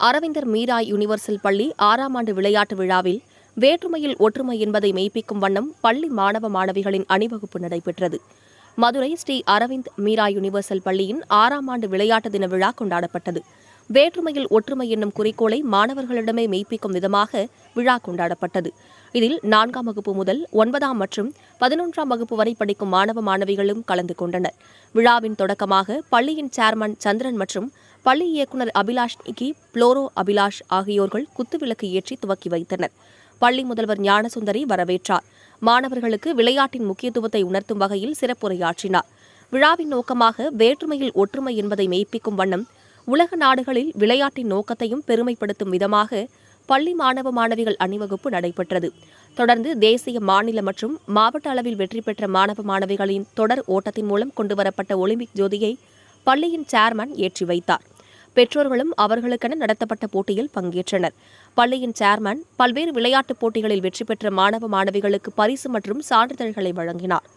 அரவிந்தர் Meera universal பள்ளி ஆறாம் ஆண்டு விளையாட்டு விழாவில் வேற்றுமையில் ஒற்றுமை என்பதை மெய்ப்பிக்கும் வண்ணம் பள்ளி மாணவ மாணவிகளின் அணிவகுப்பு நடைபெற்றது. மதுரை ஸ்ரீ அரவிந்த் மீரா யுனிவர்சல் பள்ளியின் ஆறாம் ஆண்டு விளையாட்டு தின விழா கொண்டாடப்பட்டது. வேற்றுமையில் ஒற்றுமை என்னும் குறிக்கோளை மாணவர்களிடமே மெய்ப்பிக்கும் விதமாக விழா கொண்டாடப்பட்டது. இதில் நான்காம் வகுப்பு முதல் ஒன்பதாம் மற்றும் பதினொன்றாம் வகுப்பு வரை படிக்கும் மாணவ மாணவிகளும் கலந்து கொண்டனர். விழாவின் தொடக்கமாக பள்ளியின் சேர்மன் சந்திரன் மற்றும் பள்ளி இயக்குநர் அபிலாஷ் நிக்கி புளோரோ அபிலாஷ் ஆகியோர்கள் குத்துவிளக்கு ஏற்றி துவக்கி வைத்தனர். பள்ளி முதல்வர் ஞானசுந்தரி வரவேற்றார். மாணவர்களுக்கு விளையாட்டின் முக்கியத்துவத்தை உணர்த்தும் வகையில் சிறப்புரையாற்றினார். விழாவின் நோக்கமாக வேற்றுமையில் ஒற்றுமை என்பதை மெய்ப்பிக்கும் வண்ணம் உலக நாடுகளில் விளையாட்டின் நோக்கத்தையும் பெருமைப்படுத்தும் விதமாக பள்ளி மாணவ மாணவிகள் அணிவகுப்பு நடைபெற்றது. தொடர்ந்து தேசிய மாநில மற்றும் மாவட்ட அளவில் வெற்றி பெற்ற மாணவ மாணவிகளின் தொடர் ஓட்டத்தின் மூலம் கொண்டுவரப்பட்ட ஒலிம்பிக் ஜோதியை பள்ளியின் சேர்மன் ஏற்றி வைத்தார். பெற்றோர்களும் அவர்களுக்கென நடத்தப்பட்ட போட்டியில் பங்கேற்றனர். பள்ளியின் சேர்மன் பல்வேறு விளையாட்டுப் போட்டிகளில் வெற்றி பெற்ற மாணவ மாணவிகளுக்கு பரிசு மற்றும் சான்றிதழ்களை வழங்கினார்.